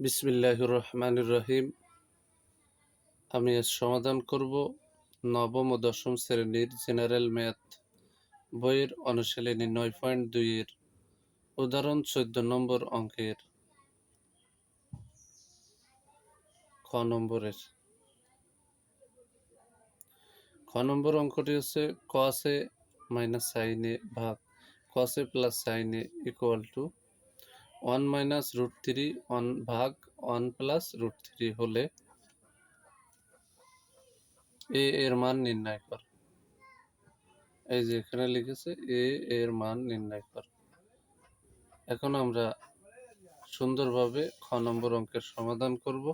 বিসমিল্লাহির রহমানির রহিম। আমি আজ সমাধান করব নবম ও দশম শ্রেণির জেনারেল ম্যাথ বইয়ের অনুশীলনী নয় পয়েন্ট দুইয়ের উদাহরণ চোদ্দ নম্বর অঙ্কের খ নম্বরের। খ নম্বর অঙ্কটি হচ্ছে কসে মাইনাস সাইনে ভাগ কসে প্লাস সাইনে equal to one minus root three one ভাগ ওয়ান প্লাস রুট থ্রি হলে এ এর মান নির্ণয় কর। এই যে এখানে লিখেছে এ এর মান নির্ণয় কর। এখন আমরা সুন্দরভাবে খ নম্বর অঙ্কের সমাধান করব।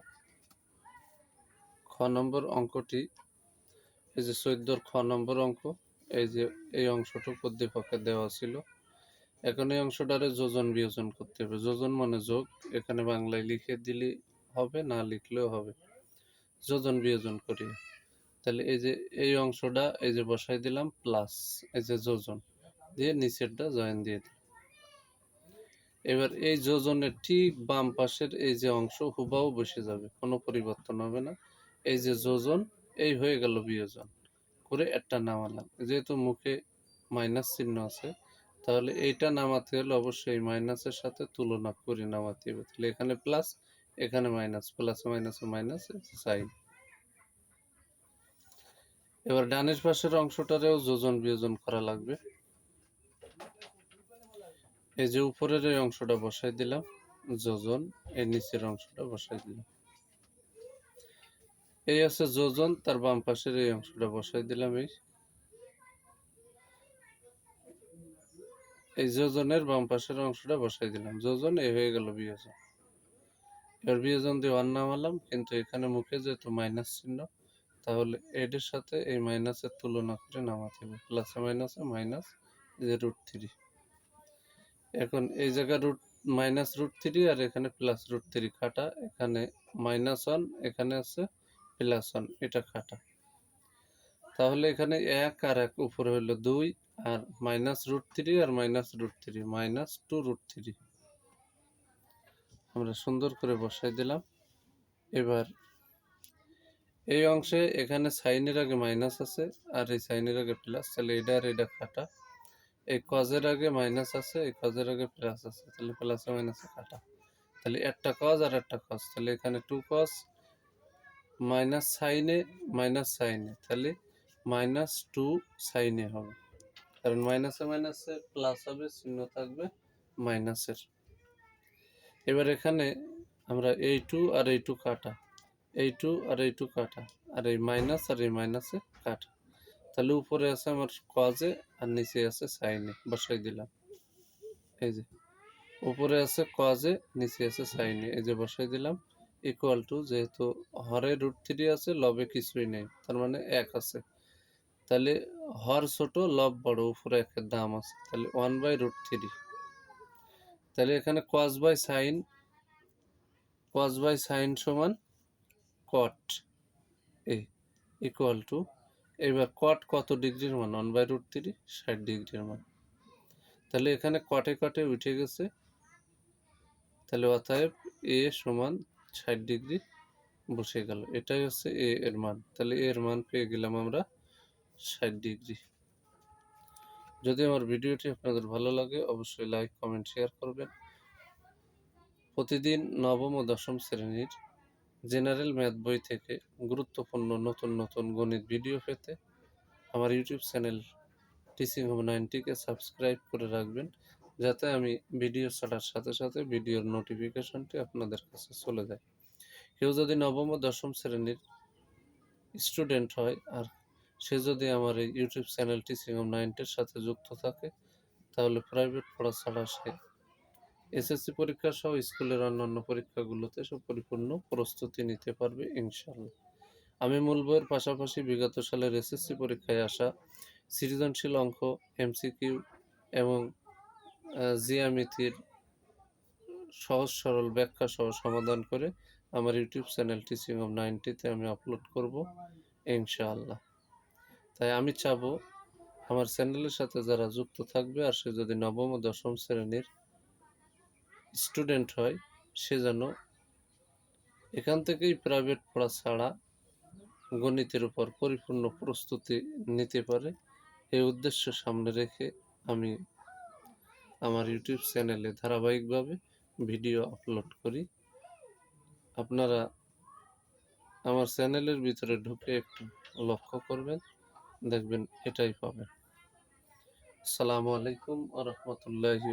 খ নম্বর অঙ্কটি, এই যে চোদ্দোর খ নম্বর অঙ্ক, এই যে এই অংশটুকু উদ্দীপকে দেওয়া ছিল। এখন এই অংশটারে যোজন বিয়োজন করতে হবে। যোজন মানে যোগ। এখানে বাংলায় লিখে দিলে হবে, না লিখলেও হবে। যোজন বিয়োজন করি। তাহলে এই যে, এই অংশটা এই যে বসাই দিলাম প্লাস এই যে যোজন, দিয়ে নিচেরটা জয়েন দিয়ে দিই এবার এই যোজনের ঠিক বাম পাশের এই যে অংশ হুবাও বসে যাবে, কোনো পরিবর্তন হবে না। এই যে যোজন, এই হয়ে গেল বিয়োজন। করে একটা নামালাম। যেহেতু মুখে মাইনাস চিহ্ন আছে তাহলে এইটা নামাতে হলে অবশ্যই মাইনাসের সাথে তুলনা করে নামাতে হবে। তাহলে এখানে প্লাস এখানে minus plus minus minus sign এবার ডানের পাশের অংশটারেও যোজন বিয়োজন করা লাগবে। এই যে উপরের এই অংশটা বসাই দিলাম, যোজন এর নিচের অংশটা বসাই দিলাম। এই আছে যোজন, তার বাম পাশের এই অংশটা বসাই দিলাম এই। এই যোজনের বাম পাশের অংশটা বসাই দিলাম। যোজন এ হয়ে গেল বিয়োজন। এবার বিয়োজন দিয়ে ওয়ান নামালাম, কিন্তু এখানে মুখে যেহেতু মাইনাস চিহ্ন, তাহলে এডের সাথে এই মাইনাসের তুলনা করে নামাতে হবে। প্লাসে মাইনাসে মাইনাস যে রুট থ্রি এখন এই জায়গায় রুট মাইনাস রুট থ্রি আর এখানে প্লাস রুট থ্রি খাটা। এখানে মাইনাস ওয়ান এখানে আছে প্লাস ওয়ান এটা খাটা। তাহলে এখানে এক আর এক উপরে হলো দুই আর মাইনাস রুট থ্রি আর minus root three minus two root three আমরা সুন্দর করে বসাই দিলাম। এবার এই অংশে এখানে সাইনের আগে মাইনাস আছে আর এই সাইনের আগে প্লাস তাহলে এটা আর এটা কাটা। এই কজের আগে মাইনাস আছে, এই কজের আগে প্লাস আছে, তাহলে প্লাসে মাইনাসে কাটা। তাহলে একটা কজ আর একটা কজ তাহলে এখানে টু কজ মাইনাস সাইনে মাইনাস সাইনে, তাহলে মাইনাস টু সাইনে হবে। কারণ মাইনাসে মাইনাসে প্লাস হবে, চিহ্ন থাকবে মাইনাসের। এবার এখানে আমরা এই টু আর এই টু কাটা। এই টু আর এই টু কাটা, আর এই মাইনাস আর এই মাইনাসে কাটা। তাহলে উপরে আছে আমার কজে আর নিচে আছে সাইনে বসাই দিলাম। এই যে, উপরে আছে কজে নিচে আছে সাইনে এই যে বসাই দিলাম। ইকুয়াল টু যেহেতু হরে রুট থ্রি আছে, লবে কিছুই নেই, তার মানে এক আছে। তাহলে হর ছোট, লব বড়, উপরে একের দাম আছে। তাহলে ওয়ান বাই রুট থ্রি তাহলে এখানে cos by sine cos by sine সমান কট এ ইকুয়াল টু এবার কট কত ডিগ্রির মান? ওয়ান বাই রুট থ্রি ষাট ডিগ্রির মান। তাহলে এখানে কটে কটে উঠে গেছে। তাহলে অতএব এ সমান ষাট ডিগ্রি বসে গেল। এটাই হচ্ছে এ এর মান। তাহলে এর মান পেয়ে গেলাম আমরা ষাট ডিগ্রি। যদি আমার ভিডিওটি আপনাদের ভালো লাগে, অবশ্যই লাইক কমেন্ট শেয়ার করবেন। প্রতিদিন নবম ও দশম শ্রেণির জেনারেল ম্যাথ বই থেকে গুরুত্বপূর্ণ নতুন নতুন গণিত ভিডিও পেতে আমার ইউটিউব চ্যানেল টিচিং হোম নাইনটিকে সাবস্ক্রাইব করে রাখবেন, যাতে আমি ভিডিও ছাড়ার সাথে সাথে ভিডিওর নোটিফিকেশনটি আপনাদের কাছে চলে যায়। কেউ যদি নবম ও দশম শ্রেণির স্টুডেন্ট হয় আর সে যদি আমার এই ইউটিউব চ্যানেল টিচিং নাইনটির সাথে যুক্ত থাকে, তাহলে প্রাইভেট পড়া ছাড়া সে এসএসসি পরীক্ষা সহ স্কুলের অন্যান্য পরীক্ষাগুলোতে সব পরিপূর্ণ প্রস্তুতি নিতে পারবে ইনশাল্লাহ আমি মূল বইয়ের পাশাপাশি বিগত সালের এসএসসি পরীক্ষায় আসা সৃজনশীল অঙ্ক এমসিকিউ এবং জিয়ামিতির সহজ সরল ব্যাখ্যা সহ সমাধান করে আমার ইউটিউব চ্যানেল টিচিং অফ নাইনটিতে আমি আপলোড করব, ইনশাআল্লাহ। তাই আমি চাবো আমার চ্যানেলের সাথে যারা যুক্ত থাকবে আর সে যদি নবম ও দশম শ্রেণির স্টুডেন্ট হয়, সে যেন এখান থেকেই প্রাইভেট পড়া ছাড়া গণিতের উপর পরিপূর্ণ প্রস্তুতি নিতে পারে। এই উদ্দেশ্য সামনে রেখে আমি আমার ইউটিউব চ্যানেলে ধারাবাহিকভাবে ভিডিও আপলোড করি। আপনারা আমার চ্যানেলের ভিতরে ঢুকে একটু লক্ষ্য করবেন। দেখবেন এটাই পাবেন। আসসালামু আলাইকুম আ রহমতুল্লাহি